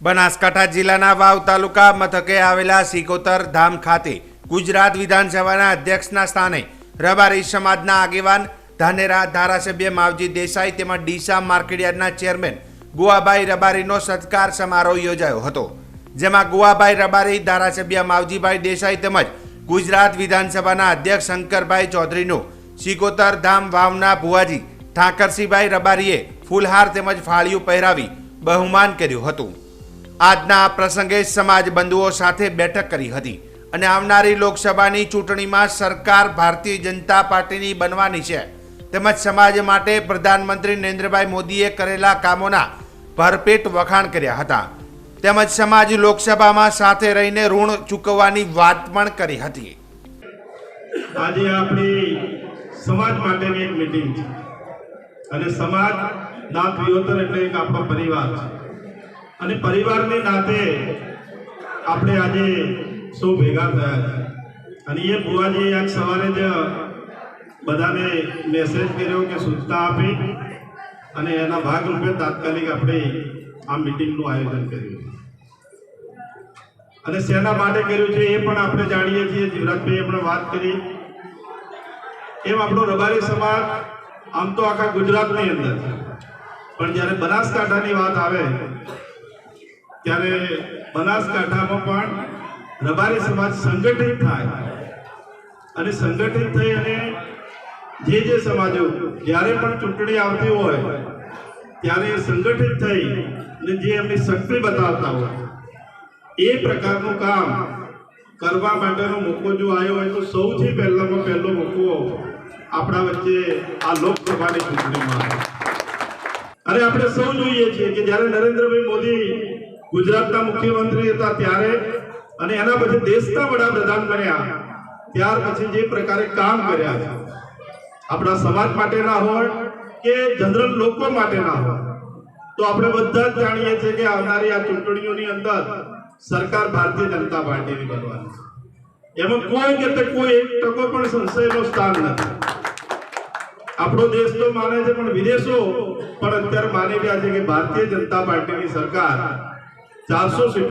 બનાસકાંઠા જિલ્લાના વાવ તાલુકા મથકે આવેલા સિકોતર ધામ ખાતે ગુજરાત વિધાનસભાના અધ્યક્ષના સ્થાને રબારી સમાજના આગેવાન ધાનેરા ધારાસભ્ય માવજી દેસાઈ તેમજ ડીસા માર્કેટયાર્ડના ચેરમેન ગુવાભાઈ રબારીનો સત્કાર સમારોહ યોજાયો હતો, જેમાં ગુવાભાઈ રબારી, ધારાસભ્ય માવજીભાઈ દેસાઈ તેમજ ગુજરાત વિધાનસભાના અધ્યક્ષ શંકરભાઈ ચૌધરીનું સિકોતર ધામ વાવના ભુવાજી ઠાકરસિંહભાઈ રબારીએ ફૂલહાર તેમજ ફાળિયું પહેરાવી બહુમાન કર્યું હતું. આજના પ્રસંગે સમાજ બંધુઓ સાથે બેઠક કરી હતી અને આવનારી લોકસભાની ચૂંટણીમાં સરકાર ભારતીય જનતા પાર્ટીની બનવાની છે. તેમજ સમાજ માટે પ્રધાનમંત્રી નરેન્દ્રભાઈ મોદીએ કરેલા કામોના ભરપેટ વખાણ કર્યા હતા. તેમજ સમાજ લોકસભામાં સાથે રહીને ઋણ ચૂકવવાની વાત પણ કરી હતી. આજે આપણી સમાજ માટેની એક મિટિંગ છે. અને સમાજ નાત વિયોતર એટલે એક આપણો પરિવાર છે. અને પરિવારની નાતે આપણે આજે સૌ ભેગા થયા છે. અને એ બુવાજી આજ સવારે જ બધાને મેસેજ કર્યો કે સૂચના આપી અને એના ભાગરૂપે તાત્કાલિક આપણે આ મીટિંગનું આયોજન કર્યું. અને શેના માટે કર્યું છે એ પણ આપણે જાણીએ છીએ. જીવરાજભાઈ પણ વાત કરી. એમ આપણો રબારી સમાજ આમ તો આખા ગુજરાતની અંદર છે. પણ જ્યારે બનાસકાંઠાની વાત આવે ત્યારે બનાસકાંઠામાં પણ રબારી સમાજ સંગઠિત થાય. અને સંગઠિત થઈ અને જે જે સમાજો જ્યારે પણ ચૂંટણી આવતી હોય, ત્યારે સંગઠિત થઈ અને જે એમની શક્તિ બતાવતા હોય, એ પ્રકારનું કામ કરવા માટેનો મોકો જો આવ્યો હોય તો સૌથી પહેલામાં પહેલો મોકો આપણા વચ્ચે આ લોકસભાની ચૂંટણીમાં અને આપણે સૌ જોઈએ છીએ કે જ્યારે નરેન્દ્રભાઈ મોદી ગુજરાતના મુખ્યમંત્રી હતા ત્યારે અને એના પછી દેશના વડાપ્રધાન બન્યા. ત્યાર પછી જે પ્રકારે કામ કર્યા છે. આપણા સમાજ માટેના હોય કે જનરલ લોકો માટેના હોય. તો આપણે બધા જ જાણીએ છીએ કે આવનારી આ ચૂંટણીઓની અંદર સરકાર ભારતીય જનતા પાર્ટીની બનવાની છે. એમાં કોઈ કે કોઈ એક ટકો પણ સંશયનો સ્થાન નથી. આપણો દેશ તો માને છે પણ વિદેશો પણ અત્યારે માની રહ્યા છે કે ભારતીય જનતા પાર્ટીની સરકાર Jasus.